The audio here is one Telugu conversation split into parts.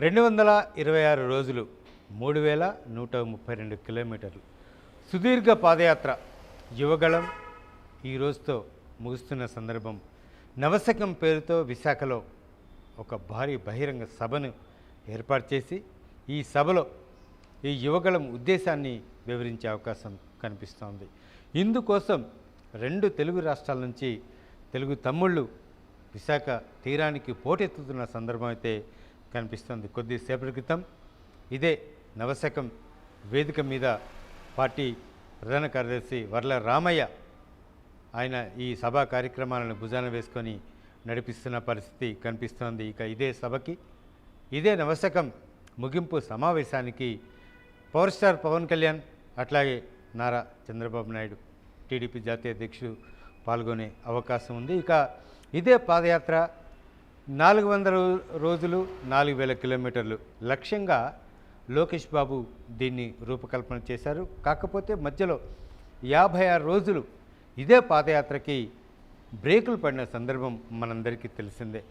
రెండు వందల ఇరవై ఆరు రోజులు మూడు వేల నూట ముప్పై రెండు కిలోమీటర్లు. సుదీర్ఘ పాదయాత్ర యువగళం ఈ రోజుతో ముగుస్తున్న సందర్భం. నవశకం పేరుతో విశాఖలో ఒక భారీ బహిరంగ సభను ఏర్పాటు చేసి ఈ సభలో ఈ యువగళం ఉద్దేశాన్ని వివరించే అవకాశం కనిపిస్తోంది. ఇందుకోసం రెండు తెలుగు రాష్ట్రాల నుంచి తెలుగు తమ్ముళ్ళు విశాఖ తీరానికి పోటెత్తుతున్న సందర్భం అయితే కనిపిస్తుంది. కొద్దిసేపటి క్రితం ఇదే నవశకం వేదిక మీద పార్టీ ప్రధాన కార్యదర్శి వర్ల రామయ్య ఆయన ఈ సభా కార్యక్రమాలను భుజాన వేసుకొని నడిపిస్తున్న పరిస్థితి కనిపిస్తోంది. ఇక ఇదే సభకి ఇదే నవశకం ముగింపు సమావేశానికి పవర్ స్టార్ పవన్ కళ్యాణ్ అట్లాగే నారా చంద్రబాబు నాయుడు టీడీపీ జాతీయ అధ్యక్షుడు పాల్గొనే అవకాశం ఉంది. ఇక ఇదే పాదయాత్ర నాలుగు వందల రోజులు నాలుగు వేల కిలోమీటర్లు. లక్ష్యంగా లోకేష్ బాబు దీన్ని రూపకల్పన చేశారు. కాకపోతే మధ్యలో యాభై ఆరు రోజులు ఇదే పాదయాత్రకి బ్రేకులు పడిన సందర్భం మనందరికీ తెలిసిందే.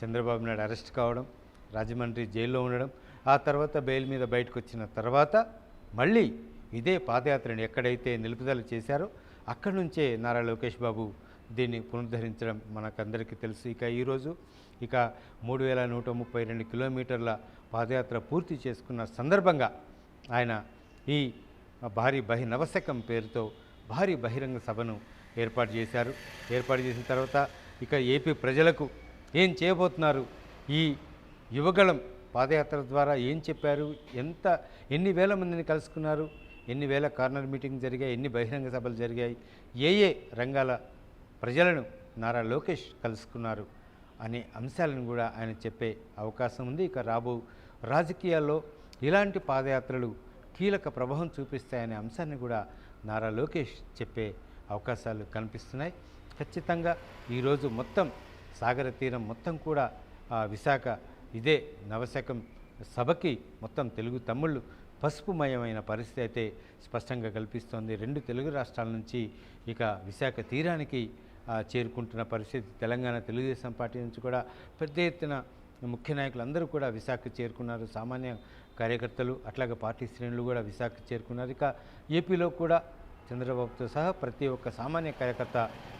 చంద్రబాబు నాయుడు అరెస్ట్ కావడం రాజమండ్రి జైల్లో ఉండడం ఆ తర్వాత బెయిల్ మీద బయటకు వచ్చిన తర్వాత మళ్ళీ ఇదే పాదయాత్రని ఎక్కడైతే నిలుపుదల చేశారో అక్కడి నుంచే నారా లోకేష్ బాబు దీన్ని పునరుద్ధరించడం మనకందరికీ తెలుసు. ఇక ఈరోజు ఇక మూడు వేల నూట ముప్పై రెండు కిలోమీటర్ల పాదయాత్ర పూర్తి చేసుకున్న సందర్భంగా ఆయన ఈ భారీ బహి నవశకం పేరుతో భారీ బహిరంగ సభను ఏర్పాటు చేశారు. ఏర్పాటు చేసిన తర్వాత ఇక ఏపీ ప్రజలకు ఏం చేయబోతున్నారు? ఈ యువగళం పాదయాత్ర ద్వారా ఏం చెప్పారు? ఎంత ఎన్ని వేల మందిని కలుసుకున్నారు? ఎన్ని వేల కార్నర్ మీటింగ్ జరిగాయి? ఎన్ని బహిరంగ సభలు జరిగాయి? ఏ ఏ రంగాల ప్రజలను నారా లోకేష్ కలుసుకున్నారు? అనే అంశాలను కూడా ఆయన చెప్పే అవకాశం ఉంది. ఇక రాబో రాజకీయాల్లో ఇలాంటి పాదయాత్రలు కీలక ప్రభావం చూపిస్తాయనే అంశాన్ని కూడా నారా లోకేష్ చెప్పే అవకాశాలు కనిపిస్తున్నాయి. ఖచ్చితంగా ఈరోజు మొత్తం సాగర తీరం మొత్తం కూడా ఆ విశాఖ ఇదే నవశకం సభకి మొత్తం తెలుగు తమ్ముళ్ళు పసుపుమయమైన పరిస్థితి అయితే స్పష్టంగా కల్పిస్తోంది. రెండు తెలుగు రాష్ట్రాల నుంచి ఇక విశాఖ తీరానికి చేరుకుంటున్న పరిస్థితి. తెలంగాణ తెలుగుదేశం పార్టీ నుంచి కూడా పెద్ద ఎత్తున ముఖ్య నాయకులు అందరూ కూడా విశాఖ చేరుకున్నారు. సామాన్య కార్యకర్తలు అట్లాగే పార్టీ శ్రేణులు కూడా విశాఖ చేరుకున్నారు. ఇక ఏపీలో కూడా చంద్రబాబుతో సహా ప్రతి ఒక్క సామాన్య కార్యకర్త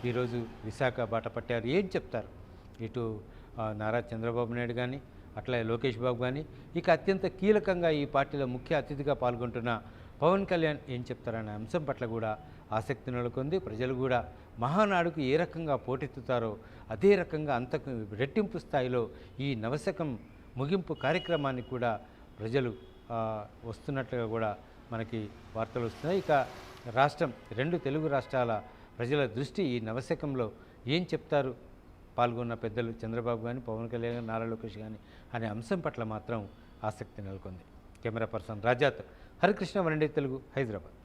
ఈరోజు విశాఖ బాట పట్టారు. ఏం చెప్తారు? ఇటు నారా చంద్రబాబు నాయుడు కానీ అట్లా లోకేష్ బాబు కానీ ఇక అత్యంత కీలకంగా ఈ పార్టీలో ముఖ్య అతిథిగా పాల్గొంటున్న పవన్ కళ్యాణ్ ఏం చెప్తారనే అంశం పట్ల కూడా ఆసక్తి నెలకొంది. ప్రజలు కూడా మహానాడుకు ఏ రకంగా పోటెత్తుతారో అదే రకంగా అంతకు రెట్టింపు స్థాయిలో ఈ నవశకం ముగింపు కార్యక్రమాన్ని కూడా ప్రజలు వస్తున్నట్లుగా కూడా మనకి వార్తలు వస్తున్నాయి. ఇక రాష్ట్రం రెండు తెలుగు రాష్ట్రాల ప్రజల దృష్టి ఈ నవశకంలో ఏం చెప్తారు? పాల్గొన్న పెద్దలు చంద్రబాబు కానీ పవన్ కళ్యాణ్ కానీ నారా లోకేష్ కానీ అనే అంశం పట్ల మాత్రం ఆసక్తి నెలకొంది. Camera person Rajath. హరికృష్ణ వనండి తెలుగు హైదరాబాద్.